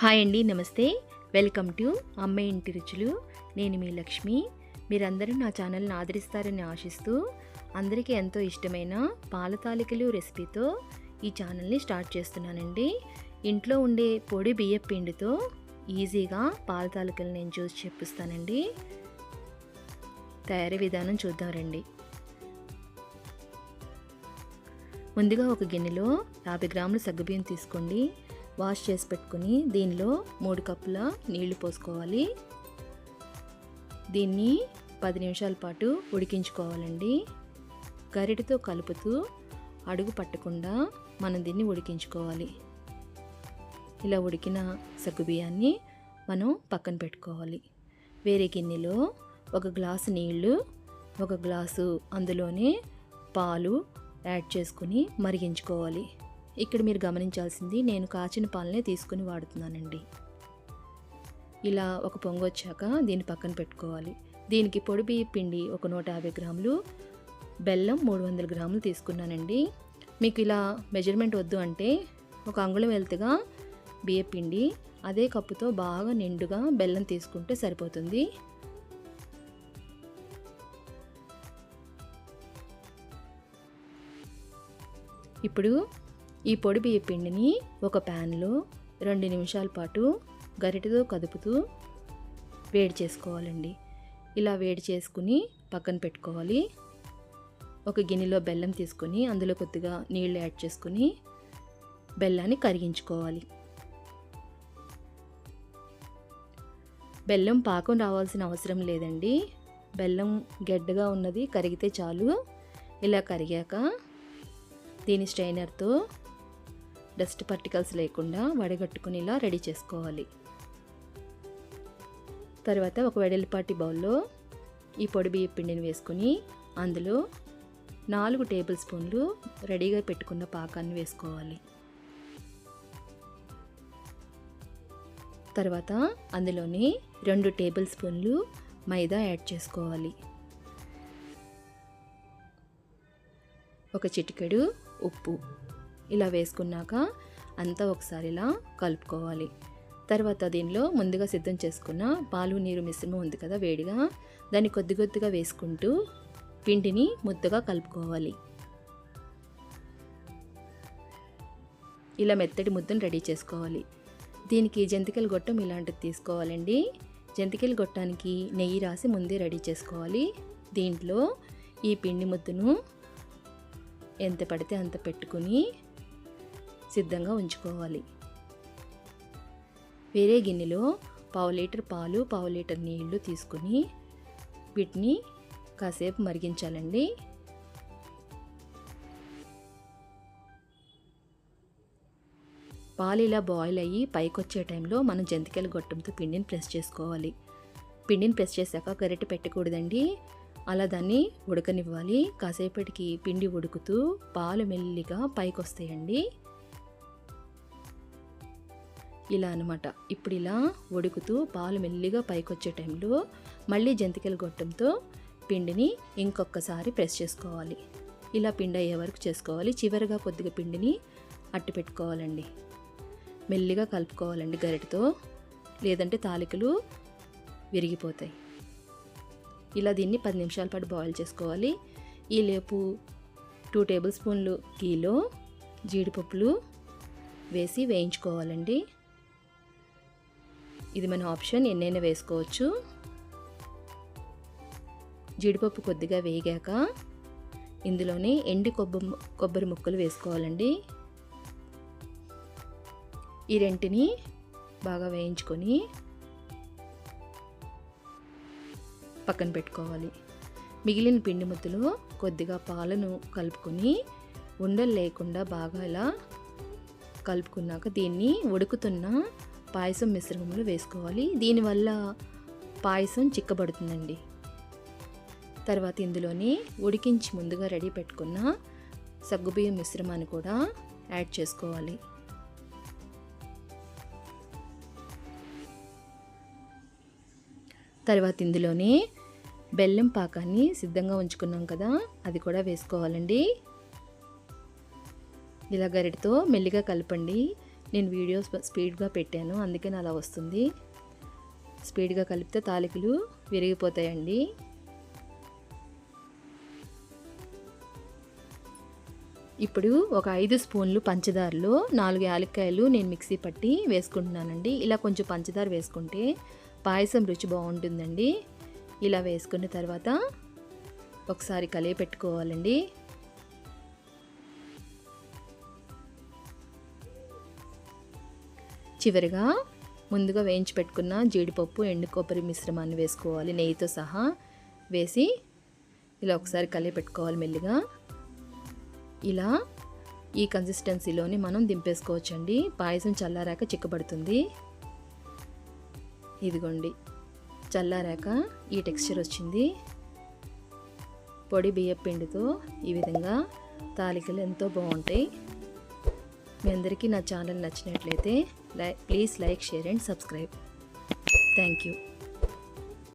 Hi అండి నమస్తే. Welcome to అమ్మ ఇంటి రుచులు. నేను మీ లక్ష్మి. మీరందరూ నా ఛానల్ని ఆదరిస్తారని ఆశిస్తూ అందరికీ ఎంతో ఇష్టమైన పాల తాలికలు రెసిపీతో ఈ ఛానల్ని స్టార్ట్ చేస్తున్నానండి. ఇంట్లో ఉండే పొడి బియ్యం పిండితో ఈజీగా పాల తాలికలు నేను చూసి చెప్పిస్తానండి. తయారీ విధానం చూద్దాం రండి. ముందుగా ఒక గిన్నెలో యాభై గ్రాముల సగ్గుబియ్యం తీసుకోండి. వాష్ చేసి పెట్టుకుని దీనిలో మూడు కప్పుల నీళ్ళు పోసుకోవాలి. దీన్ని పది నిమిషాల పాటు ఉడికించుకోవాలండి. గరిటతో కలుపుతూ అడుగు పట్టకుండా మనం దీన్ని ఉడికించుకోవాలి. ఇలా ఉడికిన సగ్గుబియ్యాన్ని మనం పక్కన పెట్టుకోవాలి. వేరే గిన్నెలో ఒక గ్లాసు నీళ్ళు ఒక గ్లాసు అందులోనే పాలు యాడ్ చేసుకుని మరిగించుకోవాలి. ఇక్కడ మీరు గమనించాల్సింది నేను కాచిన పాలనే తీసుకుని వాడుతున్నానండి. ఇలా ఒక పొంగు వచ్చాక దీన్ని పక్కన పెట్టుకోవాలి. దీనికి పొడి బియ్య పిండి ఒక నూట యాభై గ్రాములు బెల్లం మూడు వందల గ్రాములు తీసుకున్నానండి. మీకు ఇలా మెజర్మెంట్ వద్దు అంటే ఒక అంగుళం వెళ్తుగా బియ్య పిండి అదే కప్పుతో బాగా నిండుగా బెల్లం తీసుకుంటే సరిపోతుంది. ఇప్పుడు ఈ పొడి బియ్య పిండిని ఒక ప్యాన్లో రెండు నిమిషాల పాటు గరిటెతో కదుపుతూ వేడి చేసుకోవాలండి. ఇలా వేడి చేసుకుని పక్కన పెట్టుకోవాలి. ఒక గిన్నెలో బెల్లం తీసుకొని అందులో కొద్దిగా నీళ్ళు యాడ్ చేసుకుని బెల్లాన్ని కరిగించుకోవాలి. బెల్లం పాకం రావాల్సిన అవసరం లేదండి. బెల్లం గడ్డగా ఉన్నది కరిగితే చాలు. ఇలా కరిగాక దీని స్ట్రైనర్తో డస్ట్ పార్టికల్స్ లేకుండా వడగట్టుకునేలా రెడీ చేసుకోవాలి. తర్వాత ఒక వెడల్పాటి బౌల్లో ఈ పొడి బియ్య పిండిని వేసుకుని అందులో నాలుగు టేబుల్ స్పూన్లు రెడీగా పెట్టుకున్న పాకాన్ని వేసుకోవాలి. తర్వాత అందులోని రెండు టేబుల్ స్పూన్లు మైదా యాడ్ చేసుకోవాలి. ఒక చిటికెడు ఉప్పు. ఇలా వేసుకున్నాక అంతా ఒకసారి ఇలా కలుపుకోవాలి. తర్వాత దీనిలో ముందుగా సిద్ధం చేసుకున్న పాలు నీరు మిశ్రమం ఉంది కదా వేడిగా దాన్ని కొద్ది కొద్దిగా వేసుకుంటూ పిండిని ముద్దగా కలుపుకోవాలి. ఇలా మెత్తటి ముద్దను రెడీ చేసుకోవాలి. దీనికి జంతికల గొట్టం ఇలాంటిది తీసుకోవాలండి. జంతికల గొట్టానికి నెయ్యి రాసి ముందే రెడీ చేసుకోవాలి. దీంట్లో ఈ పిండి ముద్దను ఎంత పడితే అంత పెట్టుకుని సిద్ధంగా ఉంచుకోవాలి. వేరే గిన్నెలో పావు లీటర్ పాలు పావు లీటర్ నీళ్ళు తీసుకుని వీటిని కాసేపు మరిగించాలండి. పాలు ఇలా బాయిల్ అయ్యి పైకి వచ్చే టైంలో మనం జంతికల గొట్టంతో పిండిని ప్రెస్ చేసుకోవాలి. పిండిని ప్రెస్ చేశాక గరిటె పెట్టకూడదండి. అలా దాన్ని ఉడకనివ్వాలి. కాసేపటికి పిండి ఉడుకుతూ పాలు మెల్లిగా పైకి వస్తాయండి ఇలా అనమాట ఇప్పుడు ఇలా ఉడుకుతూ పాలు మెల్లిగా పైకి వచ్చే టైంలో మళ్ళీ జంతికల గొట్టంతో పిండిని ఇంకొకసారి ప్రెస్ చేసుకోవాలి. ఇలా పిండి అయ్యే వరకు చేసుకోవాలి. చివరిగా కొద్దిగా పిండిని అట్టి పెట్టుకోవాలండి. మెల్లిగా కలుపుకోవాలండి గరిటతో. లేదంటే తాలికలు విరిగిపోతాయి. ఇలా దీన్ని పది నిమిషాల పాటు బాయిల్ చేసుకోవాలి. ఈ లేపు టూ టేబుల్ స్పూన్లు గీలో జీడిపప్పులు వేసి వేయించుకోవాలండి. ఇది మన ఆప్షన్. ఎన్నైనా వేసుకోవచ్చు. జీడిపప్పు కొద్దిగా వేగాక ఇందులోనే ఎండి కొబ్బరి కొబ్బరి ముక్కలు వేసుకోవాలండి. ఈ రెంటిని బాగా వేయించుకొని పక్కన పెట్టుకోవాలి. మిగిలిన పిండి ముద్దలో కొద్దిగా పాలను కలుపుకొని ఉండలు లేకుండా బాగా ఇలా కలుపుకున్నాక దీన్ని ఉడుకుతున్న పాయసం మిశ్రమంలో వేసుకోవాలి. దీనివల్ల పాయసం చిక్కబడుతుందండి. తర్వాత ఇందులోని ఉడికించి ముందుగా రెడీ పెట్టుకున్న సగ్గుబియ్యం మిశ్రమాన్ని కూడా యాడ్ చేసుకోవాలి. తర్వాత ఇందులోనే బెల్లం పాకాన్ని సిద్ధంగా ఉంచుకున్నాం కదా అది కూడా వేసుకోవాలండి. ఇలా గరిటతో మెల్లిగా కలపండి. నేను వీడియోస్ స్పీడ్గా పెట్టాను అందుకని అలా వస్తుంది. స్పీడ్గా కలిపితే తాలికలు విరిగిపోతాయండి. ఇప్పుడు ఒక ఐదు స్పూన్లు పంచదారలో నాలుగు యాలక్కాయలు నేను మిక్సీ పట్టి వేసుకుంటున్నానండి. ఇలా కొంచెం పంచదార వేసుకుంటే పాయసం రుచి బాగుంటుందండి. ఇలా వేసుకున్న తర్వాత ఒకసారి కలియ పెట్టుకోవాలండి. చివరిగా ముందుగా వేయించి పెట్టుకున్న జీడిపప్పు ఎండు కొబ్బరి మిశ్రమాన్ని వేసుకోవాలి. నెయ్యితో సహా వేసి ఇలా ఒకసారి కలిపి పెట్టుకోవాలి మెల్లిగా. ఇలా ఈ కన్సిస్టెన్సీలోని మనం దింపేసుకోవచ్చండి. పాయసం చల్లారాక చిక్కబడుతుంది. ఇదిగోండి. చల్లారాక ఈ టెక్స్చర్ వచ్చింది. పొడి బియ్యపిండితో ఈ విధంగా తాలికలు ఎంతో బాగుంటాయి. మీ అందరికీ నా ఛానల్ నచ్చినట్లయితే లై please like share and subscribe. Thank you.